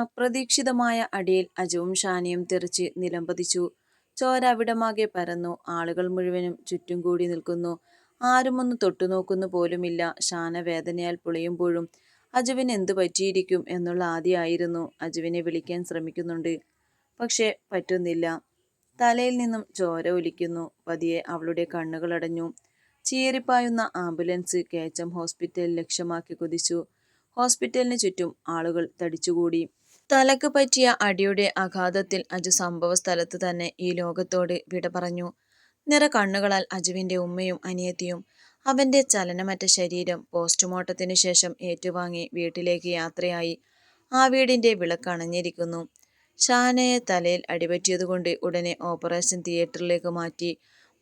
അപ്രതീക്ഷിതമായ അടിയിൽ അജവും ഷാനിയും തെറിച്ച് നിലംപതിച്ചു. ചോര അവിടമാകെ പരന്നു. ആളുകൾ മുഴുവനും ചുറ്റും കൂടി നിൽക്കുന്നു. ആരുമൊന്ന് തൊട്ടുനോക്കുന്നു പോലുമില്ല. ഷാന വേദനയാൽ പുളയുമ്പോഴും അജുവിന് എന്തു പറ്റിയിരിക്കും എന്നുള്ള ആദ്യമായിരുന്നു അജുവിനെ വിളിക്കാൻ ശ്രമിക്കുന്നുണ്ട്. പക്ഷേ പറ്റുന്നില്ല. തലയിൽ നിന്നും ചോര ഒലിക്കുന്നു. പതിയെ അവളുടെ കണ്ണുകളടഞ്ഞു. ചീറിപ്പായുന്ന ആംബുലൻസ് കേച്ചം ഹോസ്പിറ്റൽ ലക്ഷ്യമാക്കി കുതിച്ചു. ഹോസ്പിറ്റലിന് ചുറ്റും ആളുകൾ തടിച്ചുകൂടി. തലക്ക് പറ്റിയ അടിയുടെ ആഘാതത്തിൽ അജു സംഭവ സ്ഥലത്ത് തന്നെ ഈ ലോകത്തോട് വിട പറഞ്ഞു. നിറ കണ്ണുകളാൽ അജുവിന്റെ ഉമ്മയും അനിയത്തിയും അവന്റെ ചലനമറ്റ ശരീരം പോസ്റ്റ്മോർട്ടത്തിനു ശേഷം ഏറ്റുവാങ്ങി വീട്ടിലേക്ക് യാത്രയായി. ആ വീടിന്റെ വിളക്കണഞ്ഞിരിക്കുന്നു ഷാനയെ തലയിൽ അടിപറ്റിയതുകൊണ്ട് ഉടനെ ഓപ്പറേഷൻ തിയേറ്ററിലേക്ക് മാറ്റി.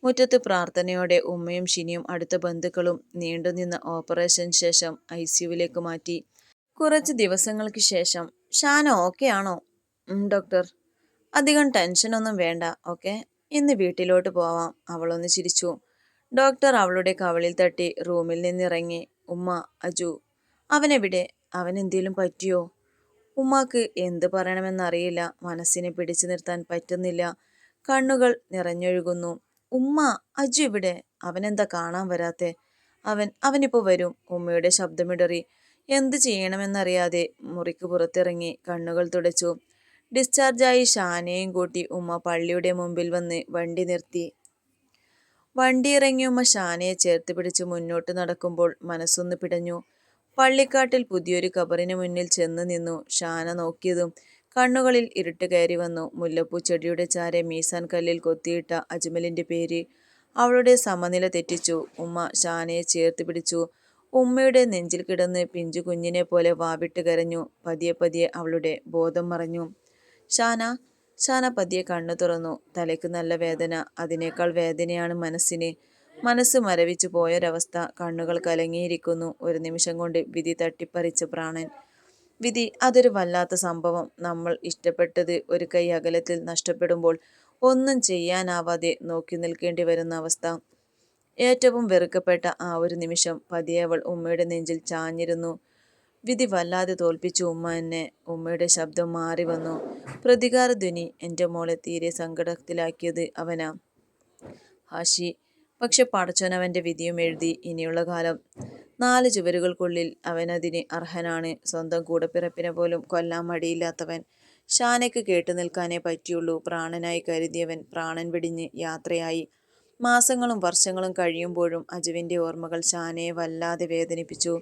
മുറ്റത്ത് പ്രാർത്ഥനയോടെ ഉമ്മയും ഷിനിയും അടുത്ത ബന്ധുക്കളും നീണ്ടുനിന്ന ഓപ്പറേഷൻ ശേഷം ഐസിയുവിലേക്ക് മാറ്റി. കുറച്ച് ദിവസങ്ങൾക്ക് ശേഷം ഷാന ഓക്കെ ആണോ? ഡോക്ടർ. അധികം ടെൻഷനൊന്നും വേണ്ട ഓക്കെ ഇന്ന് വീട്ടിലോട്ട് പോവാം. അവളൊന്ന് ചിരിച്ചു. ഡോക്ടർ അവളുടെ കവളിൽ തട്ടി റൂമിൽ നിന്നിറങ്ങി. ഉമ്മ അജു. അവനെവിടെ? അവനെന്തേലും പറ്റിയോ? ഉമ്മാക്ക് എന്ത് പറയണമെന്നറിയില്ല. മനസ്സിനെ പിടിച്ചു നിർത്താൻ പറ്റുന്നില്ല. കണ്ണുകൾ നിറഞ്ഞൊഴുകുന്നു. ഉമ്മ അജു ഇവിടെ അവനെന്താ കാണാൻ വരാത്തെ? അവൻ അവനിപ്പോ വരും. ഉമ്മയുടെ ശബ്ദമിടറി. എന്ത് ചെയ്യണമെന്നറിയാതെ മുറിക്ക് പുറത്തിറങ്ങി കണ്ണുകൾ തുടച്ചു. ഡിസ്ചാർജായി ഷാനയും കൂട്ടി ഉമ്മ പള്ളിയുടെ മുമ്പിൽ വന്ന് വണ്ടി നിർത്തി. വണ്ടി ഇറങ്ങിയ ഉമ്മ ഷാനയെ ചേർത്ത് പിടിച്ച് മുന്നോട്ട് നടക്കുമ്പോൾ മനസ്സൊന്ന് പിടഞ്ഞു. പള്ളിക്കാട്ടിൽ പുതിയൊരു കബറിന് മുന്നിൽ ചെന്ന് നിന്നു. ഷാന നോക്കിയതും കണ്ണുകളിൽ ഇരുട്ട് കയറി വന്നു. മുല്ലപ്പൂ ചെടിയുടെ ചാരെ മീസാൻ കല്ലിൽ കൊത്തിയിട്ട അജ്മലിന്റെ പേര് അവളുടെ സമനില തെറ്റിച്ചു. ഉമ്മ ഷാനയെ ചേർത്ത് പിടിച്ചു. ഉമ്മയുടെ നെഞ്ചിൽ കിടന്ന് പിഞ്ചു കുഞ്ഞിനെ പോലെ വാവിട്ട് കരഞ്ഞു. പതിയെ പതിയെ അവളുടെ ബോധം മറഞ്ഞു. ഷാന ഷാന പതിയെ കണ്ണു തുറന്നു. തലയ്ക്ക് നല്ല വേദന. അതിനേക്കാൾ വേദനയാണ് മനസ്സിന്. മനസ്സ് മരവിച്ചു പോയൊരവസ്ഥ. കണ്ണുകൾ കലങ്ങിയിരിക്കുന്നു. ഒരു നിമിഷം കൊണ്ട് വിധി തട്ടിപ്പറിച്ച പ്രാണൻ. വിധി അതൊരു വല്ലാത്ത സംഭവം. നമ്മൾ ഇഷ്ടപ്പെട്ടത് ഒരു കൈ അകലത്തിൽ നഷ്ടപ്പെടുമ്പോൾ ഒന്നും ചെയ്യാനാവാതെ നോക്കി നിൽക്കേണ്ടി വരുന്ന അവസ്ഥ. ഏറ്റവും വെറുക്കപ്പെട്ട ആ ഒരു നിമിഷം. പതിയെ അവൾ ഉമ്മയുടെ നെഞ്ചിൽ ചാഞ്ഞിരുന്നു. വിധി വല്ലാതെ തോൽപ്പിച്ചു ഉമ്മ എന്നെ. ഉമ്മയുടെ ശബ്ദം മാറി വന്നു. പ്രതികാര ധ്വനി എന്റെ മോളെ തീരെ സങ്കടത്തിലാക്കിയത് അവനാ ഹാഷി. പക്ഷെ പടച്ചോനവന്റെ വിധിയും എഴുതി. ഇനിയുള്ള കാലം നാല് ചുവരുകൾക്കുള്ളിൽ അവനതിന് അർഹനാണ്. സ്വന്തം കൂടപ്പിറപ്പിനെ പോലും കൊല്ലാൻ മടിയില്ലാത്തവൻ. ഷാനയ്ക്ക് കേട്ടുനിൽക്കാനേ പറ്റിയുള്ളൂ. പ്രാണനായി കരുതിയവൻ പ്രാണൻ വെടിഞ്ഞ് യാത്രയായി. മാസങ്ങളും വർഷങ്ങളും കഴിയുമ്പോഴും അജുവിന്റെ ഓർമ്മകൾ ഷാനയെ വല്ലാതെ വേദനിപ്പിച്ചു.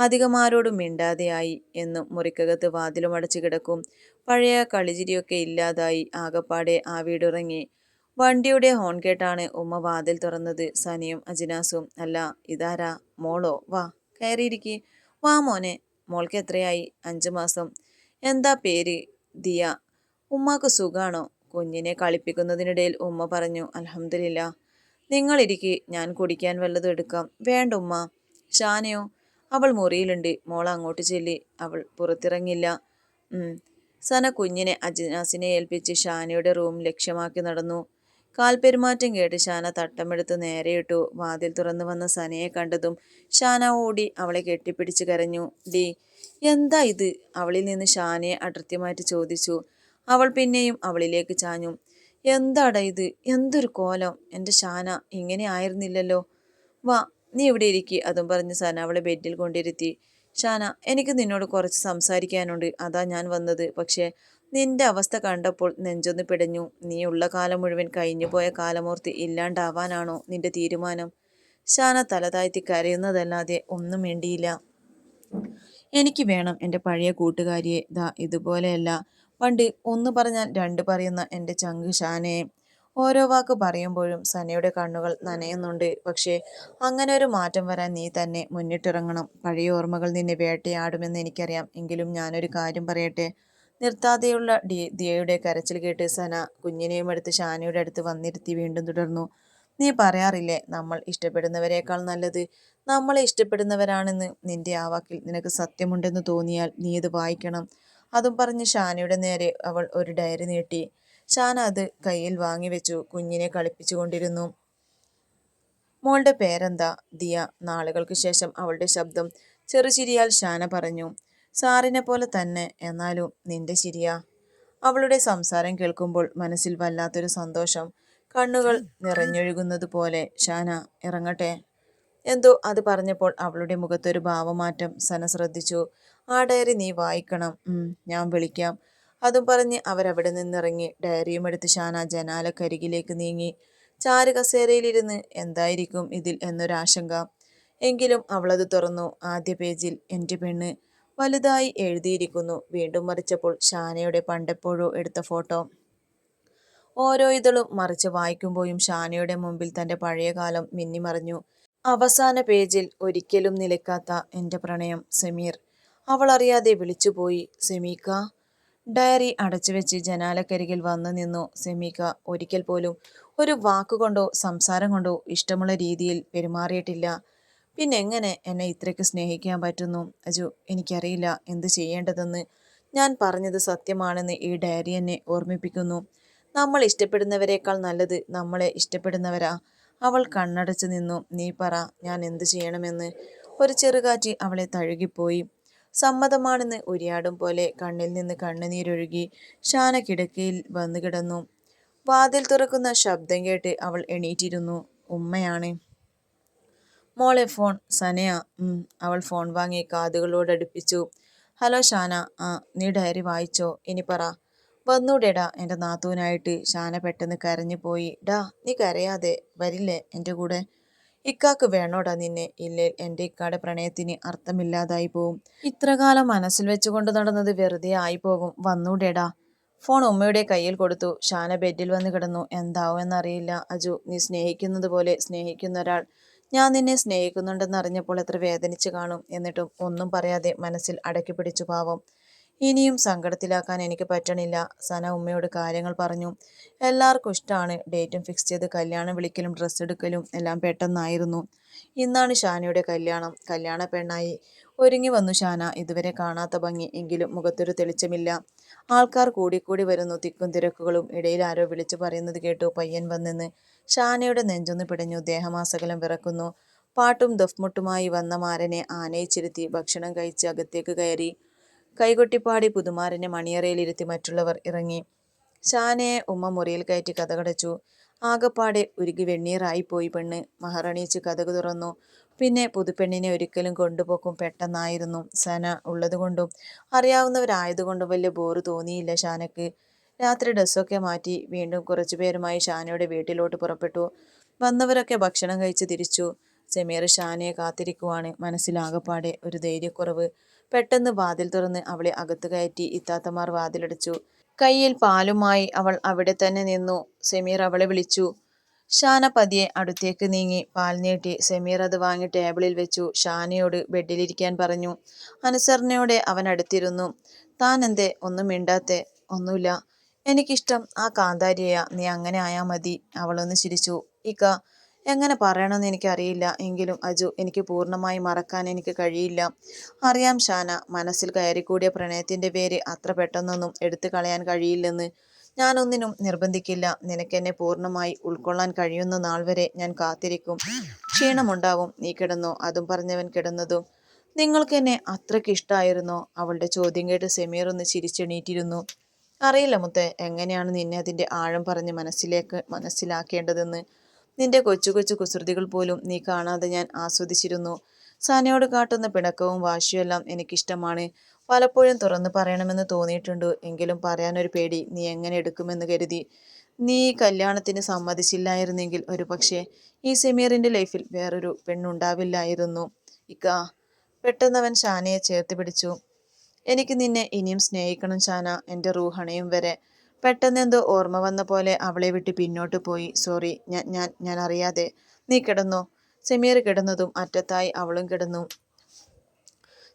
അധികം ആരോടും മിണ്ടാതെയായി. എന്നും മുറിക്കകത്ത് വാതിലുമടച്ച് കിടക്കും. പഴയ കളിചിരിയൊക്കെ ഇല്ലാതായി. ആകപ്പാടെ ആ വീടുറങ്ങി. വണ്ടിയുടെ ഹോൺ കേട്ടാണ് ഉമ്മ വാതിൽ തുറന്നത്. സനിയും അജിനാസും അല്ല ഇതാരാ? മോളോ? വാ കയറിയിരിക്ക്. വാ മോനെ. മോൾക്ക് എത്രയായി? അഞ്ചു മാസം. എന്താ പേര്? ദിയ. ഉമ്മാക്ക് സുഖാണോ? കുഞ്ഞിനെ കളിപ്പിക്കുന്നതിനിടയിൽ ഉമ്മ പറഞ്ഞു. അൽഹംദുലില്ലാ. നിങ്ങളിരിക്ക്. ഞാൻ കുടിക്കാൻ വല്ലതും എടുക്കാം. വേണ്ട ഉമ്മ ഷാനയോ? അവൾ മുറിയിലുണ്ട്. മോൾ അങ്ങോട്ട് ചെല്ലി അവൾ പുറത്തിറങ്ങില്ല. സന കുഞ്ഞിനെ അജിനാസിനെ ഏൽപ്പിച്ച് ഷാനയുടെ റൂം ലക്ഷ്യമാക്കി നടന്നു. കാൽപെരുമാറ്റം കേട്ട് ഷാന തട്ടമെടുത്ത് നേരെയിട്ടു. വാതിൽ തുറന്നു വന്ന സനയെ കണ്ടതും ഷാന ഓടി അവളെ കെട്ടിപ്പിടിച്ച് കരഞ്ഞു. ഡി എന്താ ഇത്? അവളിൽ നിന്ന് ഷാനയെ അടർത്തി ചോദിച്ചു. അവൾ പിന്നെയും അവളിലേക്ക് ചാഞ്ഞു. എന്താടാ ഇത്? എന്തൊരു കോലം. എന്റെ ഷാന ഇങ്ങനെ ആയിരുന്നില്ലല്ലോ. വാ നീ ഇവിടെ ഇരിക്കി അതും പറഞ്ഞ് സന അവളെ ബെഡിൽ കൊണ്ടിരുത്തി. ഷാന എനിക്ക് നിന്നോട് കുറച്ച് സംസാരിക്കാനുണ്ട്. അതാ ഞാൻ വന്നത്. പക്ഷേ നിന്റെ അവസ്ഥ കണ്ടപ്പോൾ നെഞ്ചൊന്ന് പിടഞ്ഞു. നീ ഉള്ള കാലം മുഴുവൻ കഴിഞ്ഞുപോയ കാലമൂർത്തി ഇല്ലാണ്ടാവാനാണോ നിന്റെ തീരുമാനം? ഷാന തല താഴ്ത്തി കരയുന്നതല്ലാതെ ഒന്നും വേണ്ടിയില്ല എനിക്ക് വേണം എന്റെ പഴയ കൂട്ടുകാരിയെ. ദാ ഇതുപോലെയല്ല. പണ്ട് ഒന്ന് പറഞ്ഞാൽ രണ്ട് പറയുന്ന എന്റെ ചങ്ക് ഷാനെ ഓരോ വാക്ക് പറയുമ്പോഴും സനയുടെ കണ്ണുകൾ നനയുന്നുണ്ട്. പക്ഷേ അങ്ങനെ ഒരു മാറ്റം വരാൻ നീ തന്നെ മുന്നിട്ടിറങ്ങണം. പഴയ ഓർമ്മകൾ നിന്നെ വേട്ടയാടുമെന്ന് എനിക്കറിയാം. എങ്കിലും ഞാനൊരു കാര്യം പറയട്ടെ? നിർത്താതെയുള്ള ഡി ദിയയുടെ കരച്ചിൽ കേട്ട് സന കുഞ്ഞിനെയും എടുത്ത് ഷാനയുടെ അടുത്ത് വന്നിരുത്തി വീണ്ടും തുടർന്നു. നീ പറയാറില്ലേ നമ്മൾ ഇഷ്ടപ്പെടുന്നവരെക്കാൾ നല്ലത് നമ്മളെ ഇഷ്ടപ്പെടുന്നവരാണെന്ന്. നിന്റെ ആ വാക്കിൽ നിനക്ക് സത്യമുണ്ടെന്ന് തോന്നിയാൽ നീ ഇത് വായിക്കണം. അതും പറഞ്ഞ് ഷാനയുടെ നേരെ അവൾ ഒരു ഡയറി നീട്ടി. ഷാന അത് കയ്യിൽ വാങ്ങി വെച്ചു കുഞ്ഞിനെ കളിപ്പിച്ചുകൊണ്ടിരുന്നു. മോളുടെ പേരെന്താ? ദിയ. നാളുകൾക്ക് ശേഷം അവളുടെ ശബ്ദം ചെറുചിരിയാൽ ഷാന പറഞ്ഞു. സാറിനെ പോലെ തന്നെ എന്നാലും നിന്റെ ശരിയാ അവളുടെ സംസാരം കേൾക്കുമ്പോൾ മനസ്സിൽ വല്ലാത്തൊരു സന്തോഷം കണ്ണുകൾ നിറഞ്ഞൊഴുകുന്നത് പോലെ ഷാന ഇറങ്ങട്ടെ എന്തോ അത് പറഞ്ഞപ്പോൾ അവളുടെ മുഖത്തൊരു ഭാവമാറ്റം സന ശ്രദ്ധിച്ചു. ആ ഡയറി നീ വായിക്കണം. ഞാൻ വിളിക്കാം. അതും പറഞ്ഞ് അവരവിടെ നിന്നിറങ്ങി. ഡയറിയും എടുത്ത് ഷാന ജനാലക്കരികിലേക്ക് നീങ്ങി. ചാരു കസേരയിലിരുന്ന് എന്തായിരിക്കും ഇതിൽ എന്നൊരാശങ്ക. എങ്കിലും അവളത് തുറന്നു. ആദ്യ പേജിൽ എന്റെ പെണ്ണ് വലുതായി എഴുതിയിരിക്കുന്നു. വീണ്ടും മറിച്ചപ്പോൾ ഷാനയുടെ പണ്ടെപ്പോഴോ എടുത്ത ഫോട്ടോ. ഓരോ ഇതളും മറിച്ച് വായിക്കുമ്പോഴും ഷാനയുടെ മുമ്പിൽ തന്റെ പഴയ കാലം മിന്നിമറഞ്ഞു. അവസാന പേജിൽ ഒരിക്കലും നിലക്കാത്ത എന്റെ പ്രണയം സമീർ. അവൾ അറിയാതെ വിളിച്ചുപോയി സെമീക്ക ഡയറി അടച്ചു അടച്ചുവെച്ച് ജനാലക്കരികിൽ വന്നു നിന്നു സെമീക്ക. ഒരിക്കൽ പോലും ഒരു വാക്കുകൊണ്ടോ സംസാരം കൊണ്ടോ ഇഷ്ടമുള്ള രീതിയിൽ പെരുമാറിയിട്ടില്ല. പിന്നെ എങ്ങനെ എന്നെ ഇത്രയ്ക്ക് സ്നേഹിക്കാൻ പറ്റുന്നു? അജു എനിക്കറിയില്ല എന്ത് ചെയ്യേണ്ടതെന്ന്. ഞാൻ പറഞ്ഞത് സത്യമാണെന്ന് ഈ ഡയറി എന്നെ ഓർമ്മിപ്പിക്കുന്നു. നമ്മൾ ഇഷ്ടപ്പെടുന്നവരെക്കാൾ നല്ലത് നമ്മളെ ഇഷ്ടപ്പെടുന്നവരാ. അവൾ കണ്ണടച്ചു നിന്നു. നീ പറ ഞാൻ എന്തു ചെയ്യണമെന്ന്? ഒരു ചെറുകാറ്റി അവളെ തഴുകിപ്പോയി. സമ്മതമാണെന്ന് ഉരിയാടും പോലെ കണ്ണിൽ നിന്ന് കണ്ണുനീരൊഴുകി ഷാന കിടക്കയിൽ വന്നു കിടന്നു. വാതിൽ തുറക്കുന്ന ശബ്ദം കേട്ട് അവൾ എണീറ്റിരുന്നു. ഉമ്മയാണ്. മോളെ ഫോൺ. സനയ. അവൾ ഫോൺ വാങ്ങി കാതുകളോട് അടുപ്പിച്ചു ഹലോ ഷാന ആ നീ ഡയറി വായിച്ചോ. ഇനി പറ. വന്നൂടെടാ എന്റെ നാത്തൂനായിട്ട് ഷാന പെട്ടെന്ന് കരഞ്ഞു പോയി. ഡാ നീ കരയാതെ വരില്ലേ എന്റെ കൂടെ? ഇക്കാക്ക് വേണോടാ നിന്നെ. ഇല്ലേ എന്റെ ഇക്കാടെ പ്രണയത്തിന് അർത്ഥമില്ലാതായി പോവും. ഇത്രകാലം മനസ്സിൽ വെച്ചുകൊണ്ട് നടന്നത് വെറുതെ ആയി പോകും വന്നൂടെടാ. ഫോൺ ഉമ്മയുടെ കയ്യിൽ കൊടുത്തു. ഷാന ബെഡിൽ വന്ന് കിടന്നു. എന്താവും എന്നറിയില്ല. അജു നീ സ്നേഹിക്കുന്നത് പോലെ സ്നേഹിക്കുന്ന ഒരാൾ. ഞാൻ നിന്നെ സ്നേഹിക്കുന്നുണ്ടെന്ന് അറിഞ്ഞപ്പോൾ എത്ര വേദനിച്ചു കാണും. എന്നിട്ടും ഒന്നും പറയാതെ മനസ്സിൽ അടക്കി പിടിച്ചു പാവം. ഇനിയും സങ്കടത്തിലാക്കാൻ എനിക്ക് പറ്റണില്ല. സന ഉമ്മയോട് കാര്യങ്ങൾ പറഞ്ഞു. എല്ലാവർക്കും ഇഷ്ടമാണ് ഡേറ്റും ഫിക്സ് ചെയ്ത് കല്യാണം വിളിക്കലും ഡ്രസ്സ് എടുക്കലും എല്ലാം പെട്ടെന്നായിരുന്നു. ഇന്നാണ് ഷാനയുടെ കല്യാണം. കല്യാണ പെണ്ണായി ഒരുങ്ങി വന്നു ഷാന. ഇതുവരെ കാണാത്ത ഭംഗി എങ്കിലും മുഖത്തൊരു തെളിച്ചമില്ല. ആൾക്കാർ കൂടിക്കൂടി വരുന്നു. തിക്കും തിരക്കുകളും. ഇടയിൽ ആരോ വിളിച്ചു പറയുന്നത് കേട്ടു പയ്യൻ വന്നെന്ന്. ഷാനയുടെ നെഞ്ചൊന്ന് പിടഞ്ഞു. ദേഹമാസകലം വിറക്കുന്നു. പാട്ടും ദഫ്മുട്ടുമായി വന്ന മാരനെ ആനയിച്ചിരുത്തി ഭക്ഷണം കഴിച്ച് അകത്തേക്ക് കയറി. കൈകൊട്ടിപ്പാടി പുതുമാരനെ മണിയറയിലിരുത്തി മറ്റുള്ളവർ ഇറങ്ങി. ഷാനയെ ഉമ്മ മുറിയിൽ കയറ്റി കഥകടച്ചു. ആകപ്പാടെ ഉരുകി വെണ്ണീറായിപ്പോയി പെണ്ണ്. മഹറണിയിച്ച് കഥക് തുറന്നു. പിന്നെ പുതുപ്പെണ്ണിനെ ഒരിക്കലും കൊണ്ടുപോക്കും പെട്ടെന്നായിരുന്നു സന ഉള്ളതുകൊണ്ടും. അറിയാവുന്നവരായതുകൊണ്ടും വലിയ ബോറ് തോന്നിയില്ല ഷാനക്ക്. രാത്രി ഡ്രസ്സൊക്കെ മാറ്റി വീണ്ടും കുറച്ചു പേരുമായി ഷാനയുടെ വീട്ടിലോട്ട് പുറപ്പെട്ടു. വന്നവരൊക്കെ ഭക്ഷണം കഴിച്ച് തിരിച്ചു. സെമീർ ഷാനയെ കാത്തിരിക്കുവാണ് മനസ്സിലാകപ്പാടെ ഒരു ധൈര്യക്കുറവ്. പെട്ടെന്ന് വാതിൽ തുറന്ന് അവളെ അകത്തു കയറ്റി ഇത്താത്തമാർ വാതിലടച്ചു. കയ്യിൽ പാലുമായി അവൾ അവിടെ തന്നെ നിന്നു. സെമീർ അവളെ വിളിച്ചു. ഷാന പതിയെ അടുത്തേക്ക് നീങ്ങി. പാൽ നീട്ടി സെമീർ അത് വാങ്ങി ടേബിളിൽ വെച്ചു. ഷാനയോട് ബെഡിലിരിക്കാൻ പറഞ്ഞു. അനുസരണയോടെ അവൻ അടുത്തിരുന്നു. താൻ എന്തേ? ഒന്നും മിണ്ടാത്തെ? ഒന്നുമില്ല. എനിക്കിഷ്ടം ആ കാന്താരിയ നീ അങ്ങനെ ആയാ മതി. അവളൊന്ന് ചിരിച്ചു. ഇക്ക എങ്ങനെ പറയണമെന്ന് എനിക്കറിയില്ല. എങ്കിലും അജു എനിക്ക് പൂർണമായി മറക്കാൻ എനിക്ക് കഴിയില്ല. അറിയാം ഷാന മനസ്സിൽ കയറിക്കൂടിയ പ്രണയത്തിന്റെ പേര് അത്ര പെട്ടെന്നൊന്നും എടുത്തു കളയാൻ കഴിയില്ലെന്ന്. ഞാനൊന്നിനും നിർബന്ധിക്കില്ല. നിനക്കെന്നെ പൂർണമായി ഉൾക്കൊള്ളാൻ കഴിയുന്ന നാൾ വരെ ഞാൻ കാത്തിരിക്കും. ക്ഷീണമുണ്ടാവും. നീ കിടന്നോ. അതും പറഞ്ഞവൻ കിടന്നതും. നിങ്ങൾക്ക് എന്നെ അത്രയ്ക്ക് ഇഷ്ടമായിരുന്നോ അവളുടെ ചോദ്യം കേട്ട് സെമീർ ഒന്ന് ചിരിച്ചെണീറ്റിരുന്നു. അറിയില്ല മുത്തേ. എങ്ങനെയാണ് നിന്നെ അതിന്റെ ആഴം പറഞ്ഞ് മനസ്സിലേക്ക് മനസ്സിലാക്കേണ്ടതെന്ന്? നിന്റെ കൊച്ചു കൊച്ചു കുസൃതികൾ പോലും നീ കാണാതെ ഞാൻ ആസ്വദിച്ചിരുന്നു. സാനയോട് കാട്ടുന്ന പിണക്കവും വാശിയുമെല്ലാം എനിക്കിഷ്ടമാണ്. പലപ്പോഴും തുറന്നു പറയണമെന്ന് തോന്നിയിട്ടുണ്ട്. എങ്കിലും പറയാനൊരു പേടി നീ എങ്ങനെ എടുക്കുമെന്ന് കരുതി. നീ കല്യാണത്തിന് സമ്മതിച്ചില്ലായിരുന്നെങ്കിൽ ഒരു പക്ഷേ ഈ സെമീറിന്റെ ലൈഫിൽ വേറൊരു പെണ്ണുണ്ടാവില്ലായിരുന്നു. ഇക്ക പെട്ടെന്നവൻ ഷാനയെ ചേർത്ത് പിടിച്ചു. എനിക്ക് നിന്നെ ഇനിയും സ്നേഹിക്കണം ഷാന എന്റെ റൂഹണയും വരെ. പെട്ടെന്നെന്തോ ഓർമ്മ വന്ന പോലെ അവളെ വിട്ട് പിന്നോട്ട് പോയി. സോറി ഞാൻ ഞാൻ ഞാൻ അറിയാതെ നീ കിടന്നു. സെമീർ കിടന്നതും അറ്റത്തായി അവളും കിടന്നു.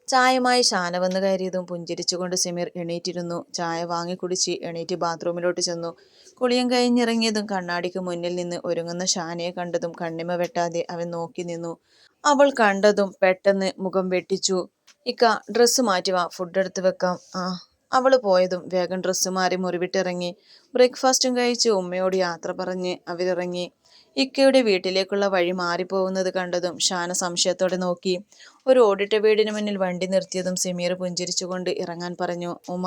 ചായമായി ഷാന വന്നു കയറിയതും പുഞ്ചിരിച്ചുകൊണ്ട് സെമീർ എണീറ്റിരുന്നു. ചായ വാങ്ങി കുടിച്ച് എണീറ്റ് ബാത്റൂമിലോട്ട് ചെന്നു. കുളിയും കഴിഞ്ഞിറങ്ങിയതും കണ്ണാടിക്ക് മുന്നിൽ നിന്ന് ഒരുങ്ങുന്ന ഷാനയെ കണ്ടതും കണ്ണിമ വെട്ടാതെ അവൻ നോക്കി നിന്നു. അവൾ കണ്ടതും പെട്ടെന്ന് മുഖം വെട്ടിച്ചു. ഇക്ക ഡ്രസ്സ് മാറ്റി വാ. ഫുഡ് എടുത്ത് വെക്കാം. ആ. അവൾ പോയതും വേഗം ഡ്രസ്സ് മാറി മുറിവിട്ടിറങ്ങി. ബ്രേക്ക്ഫാസ്റ്റും കഴിച്ച് ഉമ്മയോട് യാത്ര പറഞ്ഞ് അവരിറങ്ങി. ഇക്കയുടെ വീട്ടിലേക്കുള്ള വഴി മാറിപ്പോകുന്നത് കണ്ടതും ഷാന സംശയത്തോടെ നോക്കി. ഒരു ഓടിട്ട വീടിന് മുന്നിൽ വണ്ടി നിർത്തിയതും സെമീർ പുഞ്ചിരിച്ചുകൊണ്ട് ഇറങ്ങാൻ പറഞ്ഞു. ഉമ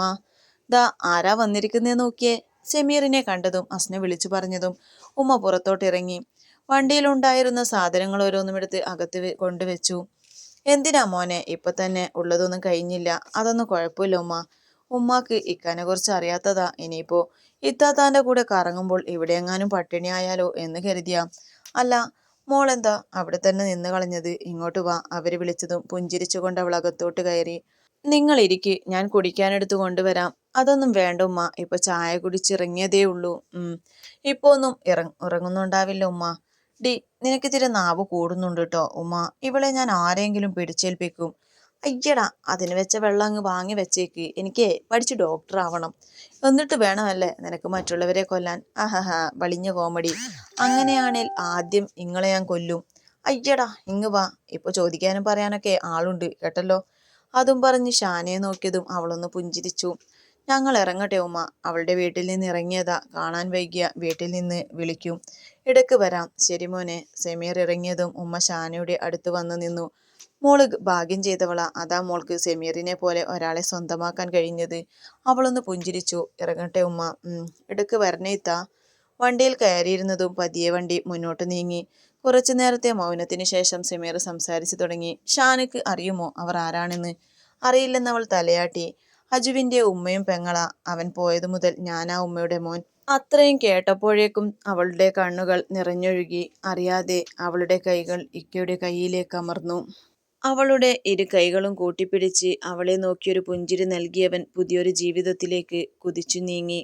ദാ ആരാ വന്നിരിക്കുന്നേ നോക്കിയേ? സെമീറിനെ കണ്ടതും അസ്ന വിളിച്ചു പറഞ്ഞതും ഉമ്മ പുറത്തോട്ടിറങ്ങി. വണ്ടിയിലുണ്ടായിരുന്ന സാധനങ്ങൾ ഓരോന്നും എടുത്ത് അകത്ത് കൊണ്ടുവച്ചു എന്തിനാ മോനെ ഇപ്പൊ തന്നെ ഉള്ളതൊന്നും കഴിഞ്ഞില്ല. അതൊന്നും കുഴപ്പമില്ല ഉമ്മ. ഉമ്മാക്ക് ഇക്കാനെ കുറിച്ച് അറിയാത്തതാ. ഇനിയിപ്പോ ഇത്താത്താന്റെ കൂടെ കറങ്ങുമ്പോൾ ഇവിടെയെങ്ങാനും പട്ടിണിയായാലോ എന്ന് കരുതിയാ. അല്ല മോളെന്താ അവിടെ തന്നെ നിന്ന് കളഞ്ഞത്? ഇങ്ങോട്ട് വാ. അവർ വിളിച്ചതും പുഞ്ചിരിച്ചുകൊണ്ട് അവൾ അകത്തോട്ട് കയറി. നിങ്ങൾ ഇരിക്ക് ഞാൻ കുടിക്കാനെടുത്ത് കൊണ്ടുവരാം. അതൊന്നും വേണ്ട ഉമ്മ. ഇപ്പൊ ചായ കുടിച്ചിറങ്ങിയതേ ഉള്ളൂ. ഉം. ഇപ്പൊ ഒന്നും ഇറങ്ങ ഉറങ്ങുന്നുണ്ടാവില്ല ഉമ്മ. ഡി നിനക്ക് ഇത്തിരി നാവ് കൂടുന്നുണ്ട് കേട്ടോ ഉമ്മ. ഇവളെ ഞാൻ ആരെങ്കിലും പിടിച്ചേൽപ്പിക്കും. അയ്യടാ അതിന് വെച്ച വെള്ളം അങ്ങ് വാങ്ങി വെച്ചേക്ക്. എനിക്ക് പഠിച്ച് ഡോക്ടർ ആവണം. എന്നിട്ട് വേണമല്ലേ നിനക്ക് മറ്റുള്ളവരെ കൊല്ലാൻ? ആഹാഹാ വളിഞ്ഞ കോമഡി. അങ്ങനെയാണേൽ ആദ്യം ഇങ്ങളെ ഞാൻ കൊല്ലും. അയ്യടാ ഇങ്ങ് വാ. ഇപ്പൊ ചോദിക്കാനും പറയാനൊക്കെ ആളുണ്ട് കേട്ടല്ലോ? അതും പറഞ്ഞ് ഷാനയെ നോക്കിയതും അവളൊന്ന് പുഞ്ചിരിച്ചു. ഞങ്ങൾ ഇറങ്ങട്ടെ ഉമ്മ. അവളുടെ വീട്ടിൽ നിന്ന് ഇറങ്ങിയതാ. കാണാൻ വൈകിയ വീട്ടിൽ നിന്ന് വിളിക്കും. ഇടയ്ക്ക് വരാം. ശരി മോനെ. സെമീർ ഇറങ്ങിയതും ഉമ്മ ഷാനയുടെ അടുത്ത് വന്ന് നിന്നു. മോൾ ഭാഗ്യം ചെയ്തവളാ. അതാ മോൾക്ക് സെമീറിനെ പോലെ ഒരാളെ സ്വന്തമാക്കാൻ കഴിഞ്ഞത്. അവളൊന്ന് പുഞ്ചിരിച്ചു. ഇറങ്ങട്ടെ ഉമ്മ. ഇടയ്ക്ക് വരണേത്താ വണ്ടിയിൽ കയറിയിരുന്നതും പതിയെ വണ്ടി മുന്നോട്ട് നീങ്ങി. കുറച്ചു നേരത്തെ മൗനത്തിന് ശേഷം സെമീർ സംസാരിച്ചു തുടങ്ങി. ഷാനക്ക് അറിയുമോ? അവർ ആരാണെന്ന്? അറിയില്ലെന്ന് അവൾ തലയാട്ടി. അജുവിന്റെ ഉമ്മയും പെങ്ങളാ. അവൻ പോയതു മുതൽ ഞാനാ ഉമ്മയുടെ മോൻ. അത്രയും കേട്ടപ്പോഴേക്കും അവളുടെ കണ്ണുകൾ നിറഞ്ഞൊഴുകി. അറിയാതെ അവളുടെ കൈകൾ ഇക്കയുടെ കൈയിലേക്ക് അമർന്നു. അവളുടെ ഇരു കൈകളും കൂട്ടിപ്പിടിച്ച് അവളെ നോക്കിയൊരു പുഞ്ചിരി നൽകിയവൻ പുതിയൊരു ജീവിതത്തിലേക്ക് കുതിച്ചു നീങ്ങി